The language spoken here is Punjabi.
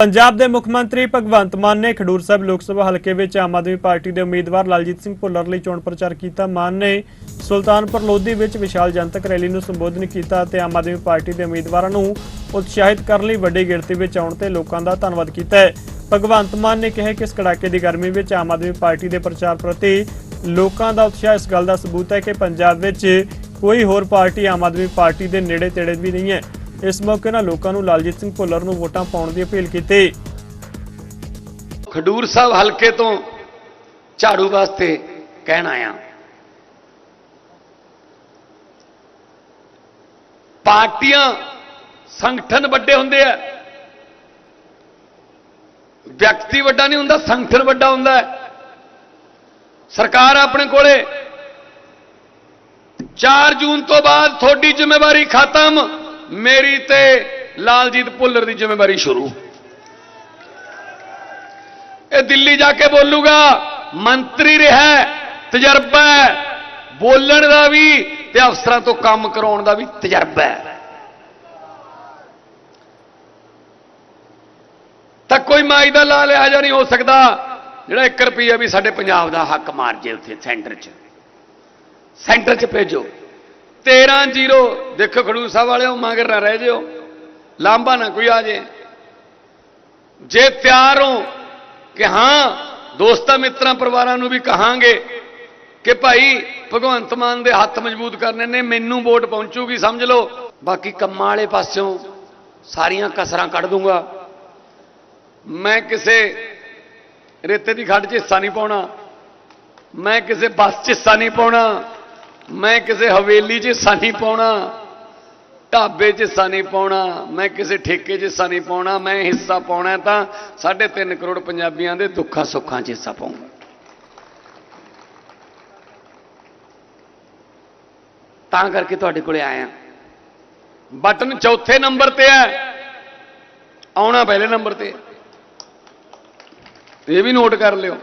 ਪੰਜਾਬ ਦੇ ਮੁੱਖ ਮੰਤਰੀ ਭਗਵੰਤ ਮਾਨ ਨੇ ਖਡੂਰ ਸਾਹਿਬ ਲੋਕ ਸਭਾ ਹਲਕੇ ਵਿੱਚ ਆਮ ਆਦਮੀ ਪਾਰਟੀ ਦੇ ਉਮੀਦਵਾਰ ਲਾਲਜੀਤ ਸਿੰਘ ਭੁੱਲਰ ਲਈ ਚੋਣ ਪ੍ਰਚਾਰ ਕੀਤਾ। ਮਾਨ ਨੇ ਸੁਲਤਾਨਪੁਰ ਲੋਧੀ ਵਿੱਚ ਵਿਸ਼ਾਲ ਜਨਤਕ ਰੈਲੀ ਨੂੰ ਸੰਬੋਧਨ ਕੀਤਾ ਤੇ ਆਮ ਆਦਮੀ ਪਾਰਟੀ ਦੇ ਉਮੀਦਵਾਰਾਂ ਨੂੰ ਉਤਸ਼ਾਹਿਤ ਕਰਨ ਲਈ ਵੱਡੀ ਗਿਣਤੀ ਵਿੱਚ ਆਉਣ ਤੇ ਲੋਕਾਂ ਦਾ ਧੰਨਵਾਦ ਕੀਤਾ ਹੈ। ਭਗਵੰਤ ਮਾਨ ਨੇ ਕਿਹਾ ਕਿ ਇਸ ਕੜਾਕੇ ਦੀ ਗਰਮੀ ਵਿੱਚ ਆਮ ਆਦਮੀ ਪਾਰਟੀ ਦੇ ਪ੍ਰਚਾਰ ਪ੍ਰਤੀ ਲੋਕਾਂ ਦਾ ਉਤਸ਼ਾਹ ਇਸ ਗੱਲ ਦਾ ਸਬੂਤ ਹੈ ਕਿ ਪੰਜਾਬ ਵਿੱਚ ਕੋਈ ਹੋਰ ਪਾਰਟੀ ਆਮ ਆਦਮੀ ਪਾਰਟੀ ਦੇ ਨੇੜੇ ਤੇੜੇ ਵੀ ਨਹੀਂ ਹੈ। ਇਸ ਮੌਕੇ ਨਾਲ ਲੋਕਾਂ ਨੂੰ ਲਾਲਜੀਤ ਸਿੰਘ ਭੁੱਲਰ ਨੂੰ ਵੋਟਾਂ ਪਾਉਣ ਦੀ ਅਪੀਲ ਕੀਤੀ। ਖਡੂਰ ਸਾਹਿਬ ਹਲਕੇ ਤੋਂ ਝਾੜੂ ਵਾਸਤੇ ਕਹਿਣ ਆਇਆ ਪਾਰਟੀਆਂ ਸੰਗਠਨ ਵੱਡੇ ਹੁੰਦੇ ਆ। ਵਿਅਕਤੀ ਵੱਡਾ ਨਹੀਂ ਹੁੰਦਾ, ਸੰਗਠਨ ਵੱਡਾ ਹੁੰਦਾ ਹੈ। ਸਰਕਾਰ ਆਪਣੇ ਕੋਲੇ। 4 ਜੂਨ ਤੋਂ ਬਾਅਦ ਤੁਹਾਡੀ ਜ਼ਿੰਮੇਵਾਰੀ ਖਤਮ। ਮੇਰੀ ਤੇ ਲਾਲਜੀਤ ਭੁੱਲਰ ਦੀ ਜ਼ਿੰਮੇਵਾਰੀ ਸ਼ੁਰੂ। ਇਹ ਦਿੱਲੀ ਜਾ ਕੇ ਬੋਲੂਗਾ, ਮੰਤਰੀ ਰਿਹਾ, ਤਜਰਬਾ ਹੈ। ਬੋਲਣ ਦਾ ਵੀ ਤੇ ਅਫਸਰਾਂ ਤੋਂ ਕੰਮ ਕਰਾਉਣ ਦਾ ਵੀ ਤਜਰਬਾ ਹੈ। ਤਾਂ ਕੋਈ ਮਾਈ ਦਾ ਲਾ ਲਿਆ ਜਿਹਾ ਨਹੀਂ ਹੋ ਸਕਦਾ, ਜਿਹੜਾ 1 ਰੁਪਈਆ ਵੀ ਸਾਡੇ ਪੰਜਾਬ ਦਾ ਹੱਕ ਮਾਰ ਜੇ ਉੱਥੇ ਸੈਂਟਰ 'ਚ। ਸੈਂਟਰ 'ਚ ਭੇਜੋ। 13 ਜ਼ੀਰੋ। ਦੇਖੋ ਖਡੂਰ ਸਾਹਿਬ ਵਾਲਿਓ, ਮਗਰ ਨਾ ਰਹਿ ਜਿਓ। ਲਾਂਬਾ ਨਾ ਕੋਈ ਆ ਜੇ। ਜੇ ਤਿਆਰ ਹੋ ਕਿ ਹਾਂ, ਦੋਸਤਾਂ ਮਿੱਤਰਾਂ ਪਰਿਵਾਰਾਂ ਨੂੰ ਵੀ ਕਹਾਂਗੇ ਕਿ ਭਾਈ, ਭਗਵੰਤ ਮਾਨ ਦੇ ਹੱਥ ਮਜ਼ਬੂਤ ਕਰਨੇ ਨੇ, ਮੈਨੂੰ ਵੋਟ ਪਹੁੰਚੂਗੀ, ਸਮਝ ਲਓ। ਬਾਕੀ ਕੰਮਾਂ ਵਾਲੇ ਪਾਸਿਓਂ ਸਾਰੀਆਂ ਕਸਰਾਂ ਕੱਢ ਦੂੰਗਾ। ਮੈਂ ਕਿਸੇ ਰੇਤੇ ਦੀ ਖੱਡ 'ਚ ਹਿੱਸਾ ਨਹੀਂ ਪਾਉਣਾ। ਮੈਂ ਕਿਸੇ ਬੱਸ 'ਚ ਹਿੱਸਾ ਨਹੀਂ ਪਾਉਣਾ। ਮੈਂ ਕਿਸੇ ਹਵੇਲੀ 'ਚ ਹਿੱਸਾ ਨਹੀਂ ਪਾਉਣਾ, ਢਾਬੇ 'ਚ ਹਿੱਸਾ ਨਹੀਂ ਪਾਉਣਾ, ਮੈਂ ਕਿਸੇ ਠੇਕੇ 'ਚ ਹਿੱਸਾ ਨਹੀਂ ਪਾਉਣਾ, ਮੈਂ ਹਿੱਸਾ ਪਾਉਣਾ ਹੈ ਤਾਂ 3.5 ਕਰੋੜ ਪੰਜਾਬੀਆਂ ਦੇ ਦੁੱਖਾਂ ਸੁੱਖਾਂ 'ਚ ਹਿੱਸਾ ਪਾਉਂਗਾ ਤਾਂ ਕਰਕੇ ਤੁਹਾਡੇ ਕੋਲੇ ਆਇਆ। ਬਟਨ ਚੌਥੇ ਨੰਬਰ ਤੇ ਹੈ। ਆਉਣਾ ਪਹਿਲੇ ਨੰਬਰ ਤੇ। ਇਹ ਵੀ ਨੋਟ ਕਰ ਲਿਓ।